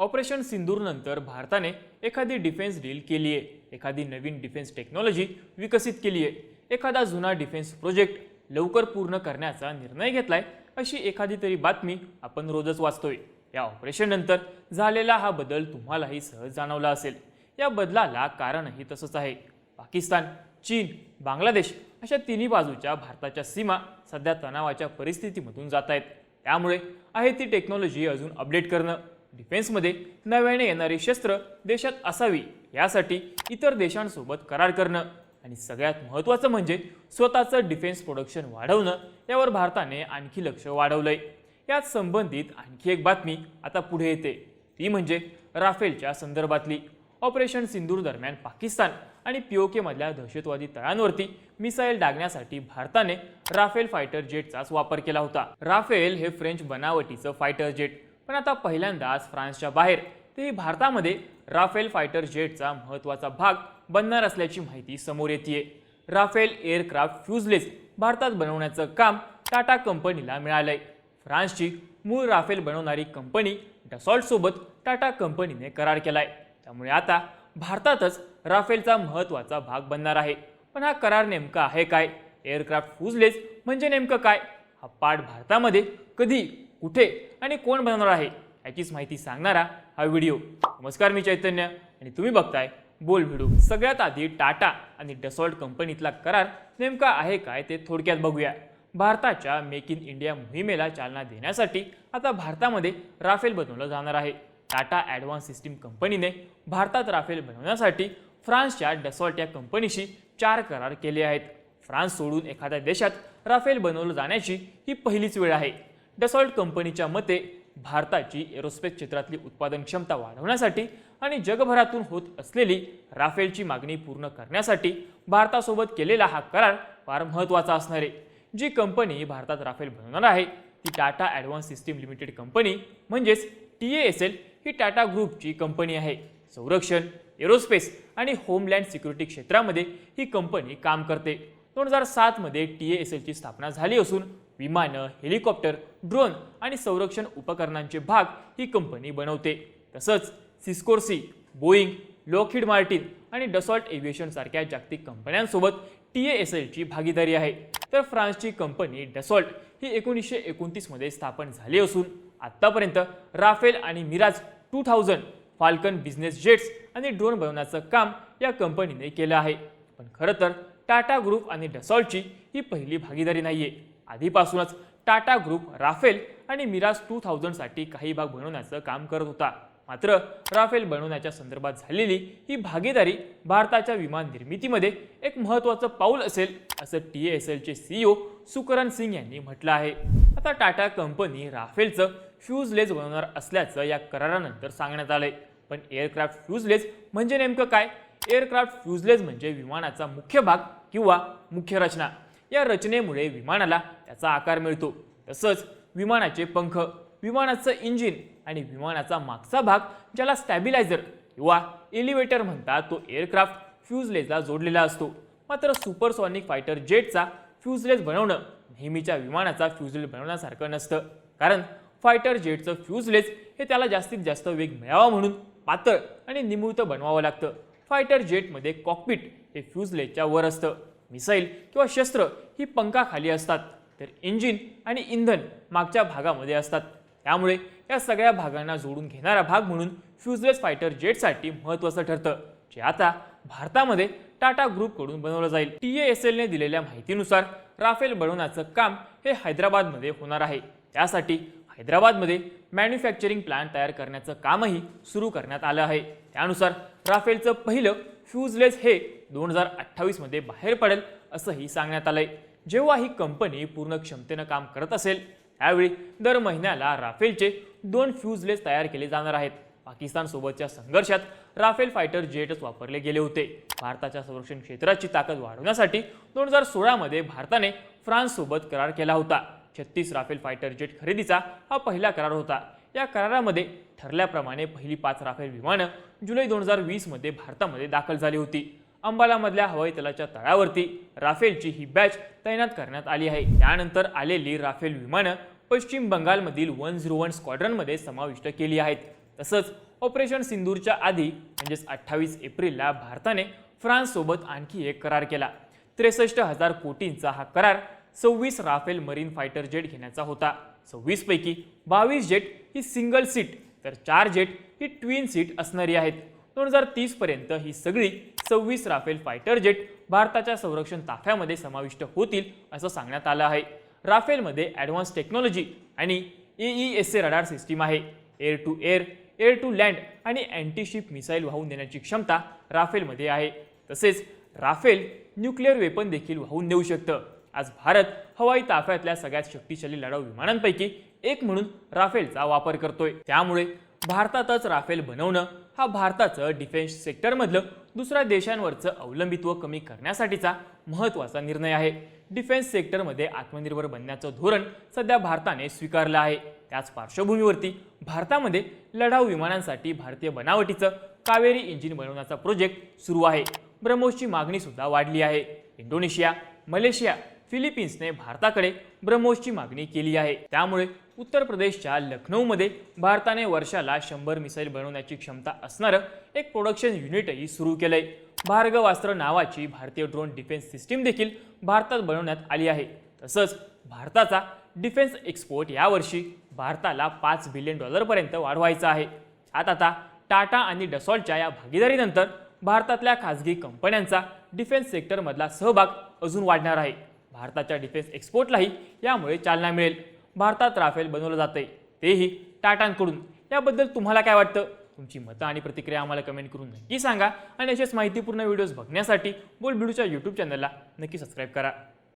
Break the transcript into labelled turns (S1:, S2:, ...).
S1: Operation सिंदूरनंतर भारताने एखादी defence deal केली आहे. एखादी नवीन डिफेन्स टेक्नॉलॉजी विकसित केली आहे. एखादा जुना डिफेन्स प्रोजेक्ट लवकर पूर्ण करण्याचा निर्णय घेतलाय अशी एखादी तरी बातमी आपण रोजच वाचतोय. या ऑपरेशननंतर झालेला हा बदल तुम्हालाही सहज जाणवला असेल. या बदलाला कारणही तसंच आहे. पाकिस्तान चीन बांगलादेश अशा तिन्ही बाजूच्या भारताच्या सीमा सध्या तणावाच्या परिस्थितीमधून जात आहेत. त्यामुळे आहे ती टेक्नॉलॉजी अजून अपडेट करणं. डिफेन्समध्ये नव्याने येणारी शस्त्र देशात असावी यासाठी इतर देशांसोबत करार करणं. आणि सगळ्यात महत्त्वाचं म्हणजे स्वतःचं डिफेन्स प्रोडक्शन वाढवणं यावर भारताने आणखी लक्ष वाढवलंय. यात संबंधित आणखी एक बातमी आता पुढे येते. ती म्हणजे राफेलच्या संदर्भातली. ऑपरेशन सिंदूर दरम्यान पाकिस्तान आणि पीओकेमधल्या दहशतवादी तळांवरती मिसाईल डागण्यासाठी भारताने राफेल फायटर जेटचाच वापर केला होता. राफेल हे फ्रेंच बनावटीचं फायटर जेट. पण आता पहिल्यांदाच फ्रान्सच्या बाहेर तेही भारतामध्ये राफेल फायटर जेटचा महत्त्वाचा भाग बनणार असल्याची माहिती समोर येते राफेल एअरक्राफ्ट फ्यूजलेस भारतात बनवण्याचं काम टाटा कंपनीला मिळालंय. फ्रान्सची मूळ राफेल बनवणारी कंपनी डसॉल्टसोबत टाटा कंपनीने करार केलाय. त्यामुळे आता भारतातच राफेलचा महत्त्वाचा भाग बनणार आहे. पण हा करार नेमका आहे काय? एअरक्राफ्ट फ्यूजलेस म्हणजे नेमकं काय? हा पाठ भारतामध्ये कधी कुठे आणि कोण बनवणार आहे याचीच माहिती सांगणारा हा व्हिडिओ. नमस्कार मी चैतन्य आणि तुम्ही बघताय बोल व्हिडिओ सगळ्यात आधी टाटा आणि डसॉल्ट कंपनीतला करार नेमका आहे काय ते थोडक्यात बघूया. भारताच्या मेक इन इंडिया मोहिमेला चालना देण्यासाठी आता भारतामध्ये राफेल बनवलं जाणार आहे. टाटा ॲडव्हान्स सिस्टीम कंपनीने भारतात राफेल बनवण्यासाठी फ्रान्सच्या डसॉल्ट या कंपनीशी चार करार केले आहेत. फ्रान्स सोडून एखाद्या देशात राफेल बनवलं जाण्याची ही पहिलीच वेळ आहे. डसॉल्ट कंपनीच्या मते भारताची एरोस्पेस क्षेत्रातली उत्पादन क्षमता वाढवण्यासाठी आणि जगभरातून होत असलेली राफेलची मागणी पूर्ण करण्यासाठी भारतासोबत केलेला हा करार फार महत्त्वाचा असणार आहे. जी कंपनी भारतात राफेल बनवणार आहे ती Tata advance system limited company म्हणजेच टी एस एल ही टाटा ग्रुपची कंपनी आहे. संरक्षण एरोस्पेस आणि होमलँड सिक्युरिटी क्षेत्रामध्ये ही कंपनी काम करते. दोन हजार सातमध्ये टी एस एलची स्थापना झाली असून विमानं हेलिकॉप्टर ड्रोन आणि संरक्षण उपकरणांचे भाग ही कंपनी बनवते. तसंच सिस्कोर्सी बोईंग लॉकहीड मार्टिन आणि डसॉल्ट एव्हिएशन सारख्या जागतिक कंपन्यांसोबत टी एस एलची भागीदारी आहे. तर फ्रान्सची कंपनी डसॉल्ट ही एकोणीसशे एकोणतीसमध्ये स्थापन झाली असून आत्तापर्यंत राफेल आणि Mirage two thousand Falcon business jets आणि ड्रोन बनवण्याचं काम या कंपनीने केलं आहे. पण खरं तर टाटा ग्रुप आणि डसॉल्टची ही पहिली भागीदारी नाही आहे आधीपासूनच टाटा ग्रुप राफेल आणि मिराज टू थाउजंडसाठी काही भाग बनवण्याचं काम करत होता. मात्र राफेल बनवण्याच्या संदर्भात झालेली ही भागीदारी भारताच्या विमान निर्मितीमध्ये एक महत्त्वाचं पाऊल असेल असं टी एस एलचे सीईओ सुकरण सिंग यांनी म्हटलं आहे. आता टाटा कंपनी राफेलचं फ्यूजलेस बनवणार असल्याचं या करारानंतर सांगण्यात आलंय. पण एअरक्राफ्ट फ्यूजलेस म्हणजे नेमकं काय? एअरक्राफ्ट फ्यूजलेस म्हणजे विमानाचा मुख्य भाग किंवा मुख्य रचना. या रचनेमुळे विमानाला त्याचा आकार मिळतो. तसंच विमानाचे पंख विमानाचं इंजिन आणि विमानाचा मागचा भाग ज्याला स्टॅबिलायझर किंवा एलिव्हेटर म्हणतात तो एअरक्राफ्ट फ्यूजलेसला जोडलेला असतो. मात्र सुपरसॉनिक फायटर जेटचा फ्यूजलेस बनवणं नेहमीच्या विमानाचा फ्यूजलेस बनवण्यासारखं नसतं. कारण फायटर जेटचं फ्यूजलेस हे त्याला जास्तीत जास्त वेग मिळावा म्हणून पातळ आणि निमुळतं बनवावं लागतं. फायटर जेटमध्ये कॉकपिट हे फ्यूजलेसच्या वर असतं. मिसाईल किंवा शस्त्र ही पंखाखाली असतात तर इंजिन आणि इंधन मागच्या भागामध्ये असतात. त्यामुळे या सगळ्या भागांना जोडून घेणारा भाग म्हणून फ्यूजलेस फायटर जेटसाठी महत्त्वाचं ठरतं जे आता भारतामध्ये टाटा ग्रुपकडून बनवलं जाईल. टी एस एलने दिलेल्या माहितीनुसार राफेल बनवण्याचं काम हे हैदराबादमध्ये होणार आहे. त्यासाठी हैदराबादमध्ये मॅन्युफॅक्चरिंग प्लांट तयार करण्याचं कामही सुरू करण्यात आलं आहे. त्यानुसार राफेलचं पहिलं फ्यूजलेस हे दोन हजार अठ्ठावीसमध्ये बाहेर पडेल असंही सांगण्यात आलंय. जेव्हा ही कंपनी पूर्ण क्षमतेनं काम करत असेल त्यावेळी दर महिन्याला राफेलचे दोन फ्यूजलेस तयार केले जाणार आहेत. पाकिस्तानसोबतच्या संघर्षात राफेल फायटर जेटच वापरले गेले होते. भारताच्या संरक्षण क्षेत्राची ताकद वाढवण्यासाठी दोन हजार सोळामध्ये भारताने फ्रान्ससोबत करार केला होता. छत्तीस राफेल फायटर जेट खरेदीचा हा पहिला करार होता. या करारामध्ये ठरल्याप्रमाणे पहिली पाच राफेल विमानं जुलै दोन हजार वीसमध्ये भारतामध्ये दाखल झाली होती. अंबालामधल्या हवाई तलाच्या तळावरती राफेलची ही बॅच तैनात करण्यात आली आहे. त्यानंतर आलेली राफेल विमानं पश्चिम बंगालमधील वन झिरो वन स्क्वॉड्रनमध्ये समाविष्ट केली आहेत. तसंच ऑपरेशन सिंदूरच्या आधी म्हणजेच अठ्ठावीस एप्रिलला भारताने फ्रान्ससोबत आणखी एक करार केला. त्रेसष्ट हजार कोटींचा हा करार सव्वीस राफेल मरीन फायटर जेट घेण्याचा होता. सव्वीसपैकी बावीस जेट ही सिंगल सीट तर चार जेट ही ट्विन सीट असणारी आहेत. दोन हजार तीसपर्यंत ही सगळी सव्वीस राफेल फायटर जेट भारताच्या संरक्षण ताफ्यामध्ये समाविष्ट होतील असं सांगण्यात आलं आहे. राफेलमध्ये ॲडव्हान्स टेक्नॉलॉजी आणि E E S A radar system आहे. Air to air air to land आणि अँटीशिप मिसाईल वाहून नेण्याची क्षमता राफेलमध्ये आहे. तसेच राफेल न्यूक्लिअर वेपन देखील वाहून नेऊ शकतं. आज भारत हवाई ताफ्यातल्या सगळ्यात शक्तिशाली लढाऊ विमानांपैकी एक म्हणून राफेलचा वापर करतोय. त्यामुळे भारतातच राफेल बनवणं हा भारताचं डिफेन्स सेक्टरमधलं दुसऱ्या देशांवरचं अवलंबित्व कमी करण्यासाठीचा महत्त्वाचा निर्णय आहे. डिफेन्स सेक्टरमध्ये आत्मनिर्भर बनण्याचं धोरण सध्या भारताने स्वीकारलं आहे. त्याच पार्श्वभूमीवरती भारतामध्ये लढाऊ विमानांसाठी भारतीय बनावटीचं कावेरी इंजिन बनवण्याचा प्रोजेक्ट सुरू आहे. ब्रह्मोसची मागणी सुद्धा वाढली आहे. इंडोनेशिया मलेशिया फिलिपिन्सने भारताकडे ब्रह्मोसची मागणी केली आहे. त्यामुळे उत्तर प्रदेशच्या लखनौमध्ये भारताने वर्षाला शंभर मिसाईल बनवण्याची क्षमता असणारं एक प्रोडक्शन युनिटही सुरू केलंय. भार्गवास्त्र नावाची भारतीय ड्रोन डिफेन्स सिस्टीम देखील भारतात बनवण्यात आली आहे. तसंच भारताचा डिफेन्स एक्सपोर्ट यावर्षी भारताला पाच बिलियन डॉलरपर्यंत वाढवायचा आहे. आता आता टाटा आणि डसॉल्टच्या या भागीदारीनंतर भारतातल्या खाजगी कंपन्यांचा डिफेन्स सेक्टरमधला सहभाग अजून वाढणार आहे. भारताच्या डिफेन्स एक्सपोर्टलाही यामुळे चालना मिळेल. भारतात राफेल बनवलं जातंय. तेही टाटांकडून. याबद्दल तुम्हाला काय वाटतं? तुमची मतं आणि प्रतिक्रिया आम्हाला कमेंट करून नक्की सांगा. आणि असेच माहितीपूर्ण व्हिडिओज बघण्यासाठी बोलबिडूच्या यूट्यूब चॅनलला नक्की सबस्क्राईब करा.